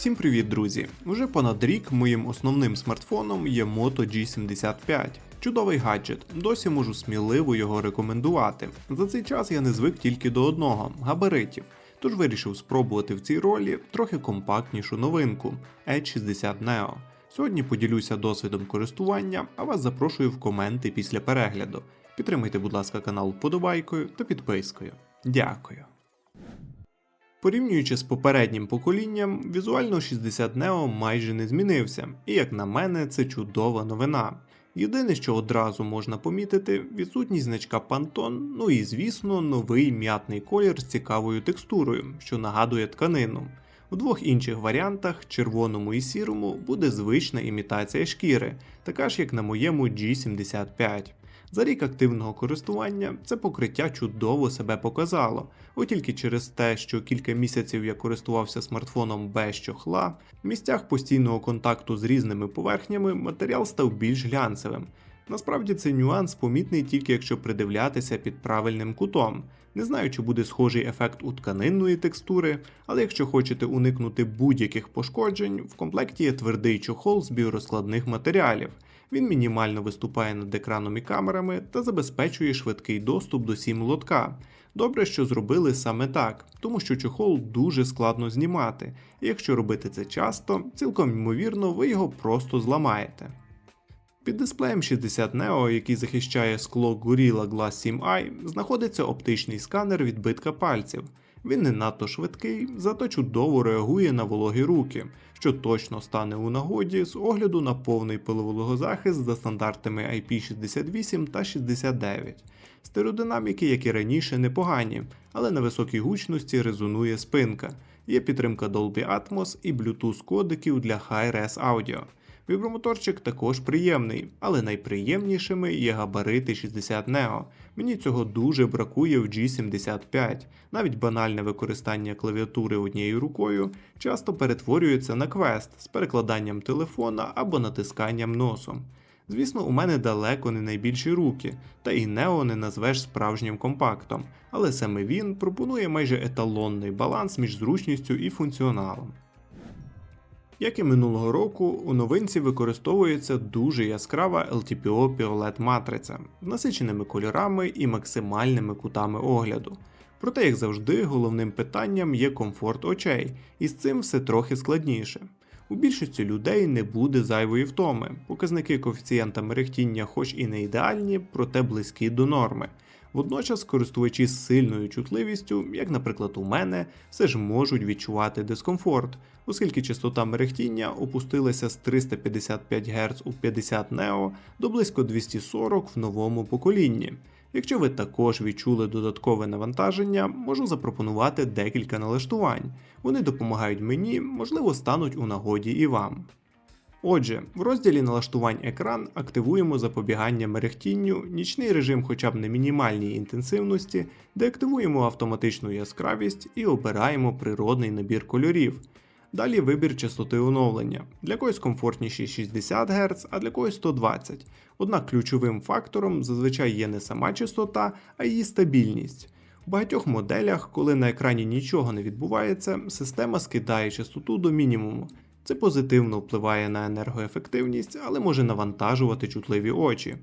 Всім привіт, друзі! Уже понад рік моїм основним смартфоном є Moto G75. Чудовий гаджет, досі можу сміливо його рекомендувати. За цей час я не звик тільки до одного габаритів. Тож вирішив спробувати в цій ролі трохи компактнішу новинку Edge 60 Neo. Сьогодні поділюся досвідом користування, а вас запрошую в коменти після перегляду. Підтримайте, будь ласка, канал вподобайкою та підпискою. Дякую. Порівнюючи з попереднім поколінням, візуально 60 Neo майже не змінився, і як на мене, це чудова новина. Єдине, що одразу можна помітити, відсутність значка Pantone, ну і звісно, новий м'ятний колір з цікавою текстурою, що нагадує тканину. У двох інших варіантах, червоному і сірому, буде звична імітація шкіри, така ж як на моєму G75. За рік активного користування це покриття чудово себе показало, от тільки через те, що кілька місяців я користувався смартфоном без чохла, в місцях постійного контакту з різними поверхнями матеріал став більш глянцевим. Насправді цей нюанс помітний тільки якщо придивлятися під правильним кутом. Не знаю, чи буде схожий ефект у тканинної текстури, але якщо хочете уникнути будь-яких пошкоджень, в комплекті є твердий чохол з біорозкладних матеріалів. Він мінімально виступає над екраном і камерами та забезпечує швидкий доступ до сім лотка. Добре, що зробили саме так, тому що чохол дуже складно знімати, і якщо робити це часто, цілком ймовірно, ви його просто зламаєте. Під дисплеєм 60 Neo, який захищає скло Gorilla Glass 7 i, знаходиться оптичний сканер відбитка пальців. Він не надто швидкий, зато чудово реагує на вологі руки, що точно стане у нагоді з огляду на повний пиловологозахист за стандартами IP68 та 69. Стереодинаміки, як і раніше, непогані, але на високій гучності резонує спинка. Є підтримка Dolby Atmos і Bluetooth кодиків для Hi-Res Audio. Вібромоторчик також приємний, але найприємнішими є габарити 60 Neo. Мені цього дуже бракує в G75. Навіть банальне використання клавіатури однією рукою часто перетворюється на квест з перекладанням телефона або натисканням носом. Звісно, у мене далеко не найбільші руки, та і Neo не назвеш справжнім компактом, але саме він пропонує майже еталонний баланс між зручністю і функціоналом. Як і минулого року, у новинці використовується дуже яскрава LTPO POLED матриця з насиченими кольорами і максимальними кутами огляду. Проте, як завжди, головним питанням є комфорт очей, і з цим все трохи складніше. У більшості людей не буде зайвої втоми, показники коефіцієнта мерехтіння хоч і не ідеальні, проте близькі до норми. Водночас користувачі з сильною чутливістю, як, наприклад, у мене, все ж можуть відчувати дискомфорт, оскільки частота мерехтіння опустилася з 355 Гц у 50 Neo до близько 240 в новому поколінні. Якщо ви також відчули додаткове навантаження, можу запропонувати декілька налаштувань. Вони допомагають мені, можливо, стануть у нагоді і вам. Отже, в розділі налаштувань екран активуємо запобігання мерехтінню, нічний режим хоча б на мінімальній інтенсивності, деактивуємо автоматичну яскравість і обираємо природний набір кольорів. Далі вибір частоти оновлення. Для когось комфортніші 60 Гц, а для когось 120. Однак ключовим фактором зазвичай є не сама частота, а її стабільність. У багатьох моделях, коли на екрані нічого не відбувається, система скидає частоту до мінімуму. Це позитивно впливає на енергоефективність, але може навантажувати чутливі очі.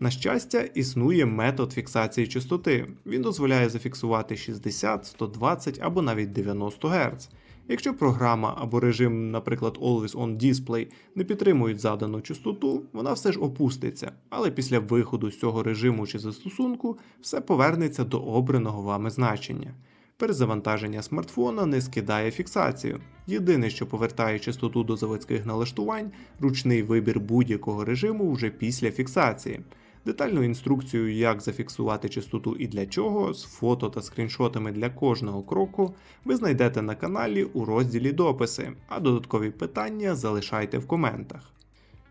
На щастя, існує метод фіксації частоти. Він дозволяє зафіксувати 60, 120 або навіть 90 Гц. Якщо програма або режим, наприклад, Always On Display, не підтримують задану частоту, вона все ж опуститься, але після виходу з цього режиму чи застосунку все повернеться до обраного вами значення. Перезавантаження смартфона не скидає фіксацію. Єдине, що повертає частоту до заводських налаштувань, ручний вибір будь-якого режиму вже після фіксації. Детальну інструкцію, як зафіксувати частоту і для чого, з фото та скріншотами для кожного кроку, ви знайдете на каналі у розділі дописи, а додаткові питання залишайте в коментах.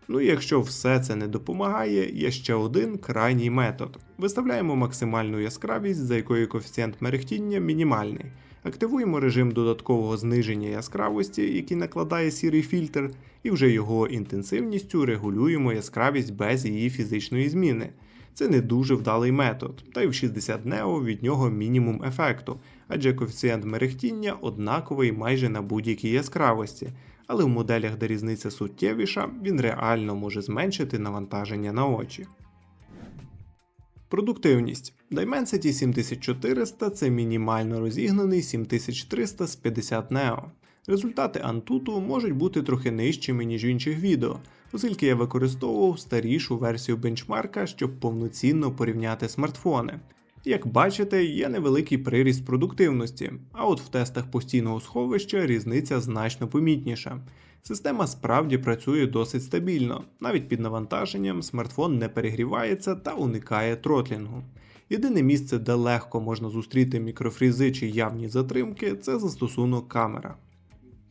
Ну і якщо все це не допомагає, є ще один крайній метод. Виставляємо максимальну яскравість, за якою коефіцієнт мерехтіння мінімальний. Активуємо режим додаткового зниження яскравості, який накладає сірий фільтр, і вже його інтенсивністю регулюємо яскравість без її фізичної зміни. Це не дуже вдалий метод, та й в 60 Neo від нього мінімум ефекту, адже коефіцієнт мерехтіння однаковий майже на будь-якій яскравості, але в моделях, де різниця суттєвіша, він реально може зменшити навантаження на очі. Продуктивність. Dimensity 7400 це мінімально розігнаний 7300 з 50 Neo. Результати Antutu можуть бути трохи нижчими, ніж в інших відео, оскільки я використовував старішу версію бенчмарка, щоб повноцінно порівняти смартфони. Як бачите, є невеликий приріст продуктивності, а от в тестах постійного сховища різниця значно помітніша. Система справді працює досить стабільно, навіть під навантаженням смартфон не перегрівається та уникає тротлінгу. Єдине місце, де легко можна зустріти мікрофрізи чи явні затримки, це застосунок камера.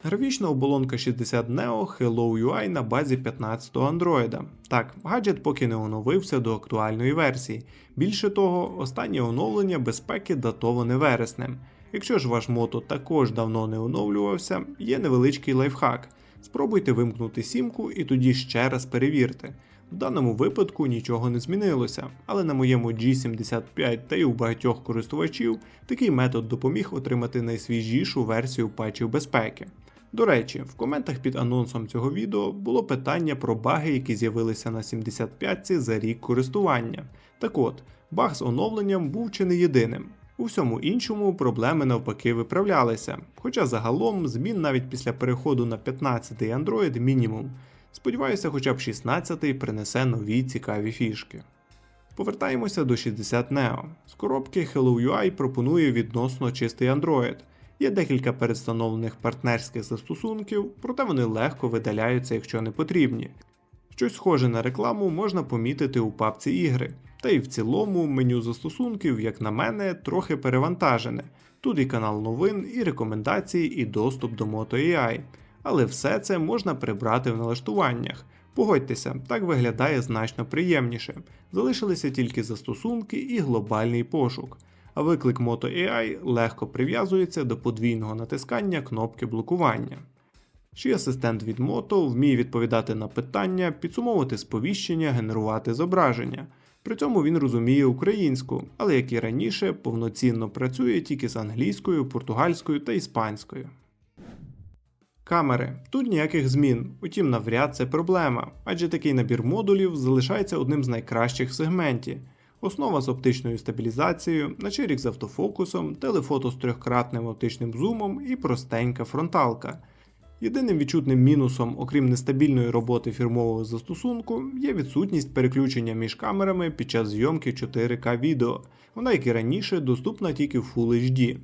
Графічна оболонка 60 Neo Hello UI на базі 15-го Android. Так, гаджет поки не оновився до актуальної версії. Більше того, останнє оновлення безпеки датоване вереснем. Якщо ж ваш мото також давно не оновлювався, є невеличкий лайфхак. Спробуйте вимкнути сімку і тоді ще раз перевірте. В даному випадку нічого не змінилося, але на моєму G75 та й у багатьох користувачів такий метод допоміг отримати найсвіжішу версію патчів безпеки. До речі, в коментах під анонсом цього відео було питання про баги, які з'явилися на 75 за рік користування. Так от, баг з оновленням був чи не єдиним. У всьому іншому проблеми навпаки виправлялися, хоча загалом змін навіть після переходу на 15-й Android мінімум. Сподіваюся, хоча б 16-й принесе нові цікаві фішки. Повертаємося до 60 Neo. З коробки Hello UI пропонує відносно чистий Android. Є декілька передстановлених партнерських застосунків, проте вони легко видаляються, якщо не потрібні. Щось схоже на рекламу можна помітити у папці ігри, та й в цілому меню застосунків, як на мене, трохи перевантажене. Тут і канал новин, і рекомендації, і доступ до Moto AI. Але все це можна прибрати в налаштуваннях. Погодьтеся, так виглядає значно приємніше. Залишилися тільки застосунки і глобальний пошук. Виклик Moto AI легко прив'язується до подвійного натискання кнопки блокування. Ще асистент від Moto вміє відповідати на питання, підсумовувати сповіщення, генерувати зображення. При цьому він розуміє українську, але як і раніше, повноцінно працює тільки з англійською, португальською та іспанською. Камери. Тут ніяких змін, утім навряд це проблема, адже такий набір модулів залишається одним з найкращих в сегменті. Основа з оптичною стабілізацією, начерік з автофокусом, телефото з трьохкратним оптичним зумом і простенька фронталка. Єдиним відчутним мінусом, окрім нестабільної роботи фірмового застосунку, є відсутність переключення між камерами під час зйомки 4К відео. Вона, як і раніше, доступна тільки в Full HD.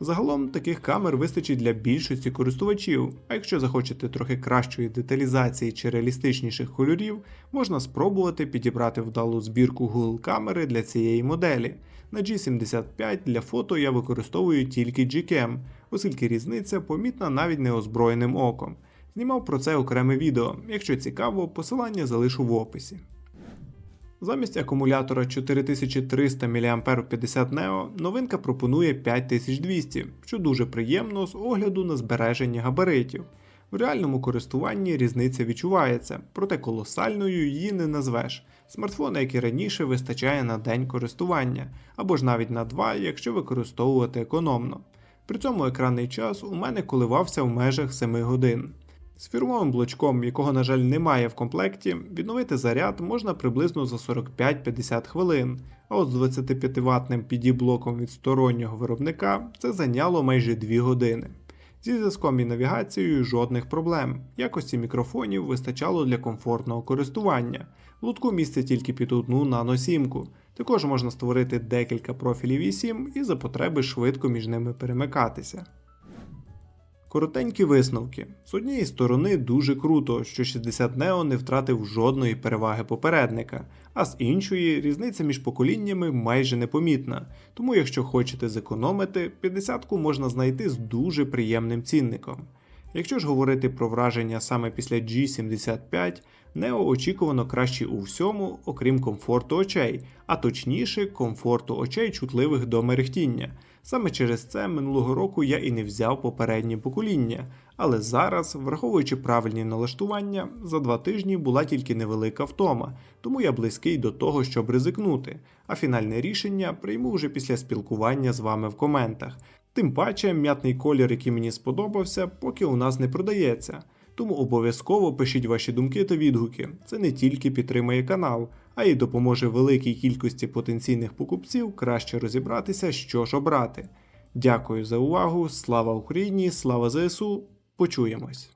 Загалом таких камер вистачить для більшості користувачів, а якщо захочете трохи кращої деталізації чи реалістичніших кольорів, можна спробувати підібрати вдалу збірку Google камери для цієї моделі. На G75 для фото я використовую тільки Gcam, оскільки різниця помітна навіть неозброєним оком. Знімав про це окреме відео, якщо цікаво, посилання залишу в описі. Замість акумулятора 4300 мАh 50 Neo новинка пропонує 5200, що дуже приємно з огляду на збереження габаритів. В реальному користуванні різниця відчувається, проте колосальною її не назвеш. Смартфона, як і раніше, вистачає на день користування, або ж навіть на два, якщо використовувати економно. При цьому екранний час у мене коливався в межах 7 годин. З фірмовим блочком, якого, на жаль, немає в комплекті, відновити заряд можна приблизно за 45-50 хвилин, а от з 25 ватним PD-блоком від стороннього виробника це зайняло майже 2 години. Зі зв'язком і навігацією жодних проблем. Якості мікрофонів вистачало для комфортного користування. В лутку місце тільки під одну наносімку. Також можна створити декілька профілів eSIM і за потреби швидко між ними перемикатися. Коротенькі висновки. З однієї сторони дуже круто, що 60 Neo не втратив жодної переваги попередника, а з іншої різниця між поколіннями майже непомітна. Тому, якщо хочете зекономити, 50-ку можна знайти з дуже приємним цінником. Якщо ж говорити про враження саме після G75, Neo очікувано кращі у всьому, окрім комфорту очей, а точніше комфорту очей чутливих до мерехтіння. Саме через це минулого року я і не взяв попереднє покоління, але зараз, враховуючи правильні налаштування, за два тижні була тільки невелика втома, тому я близький до того, щоб ризикнути. А фінальне рішення прийму вже після спілкування з вами в коментах. Тим паче, м'ятний колір, який мені сподобався, поки у нас не продається. Тому обов'язково пишіть ваші думки та відгуки. Це не тільки підтримає канал, а й допоможе великій кількості потенційних покупців краще розібратися, що ж обрати. Дякую за увагу. Слава Україні! Слава ЗСУ! Почуємось!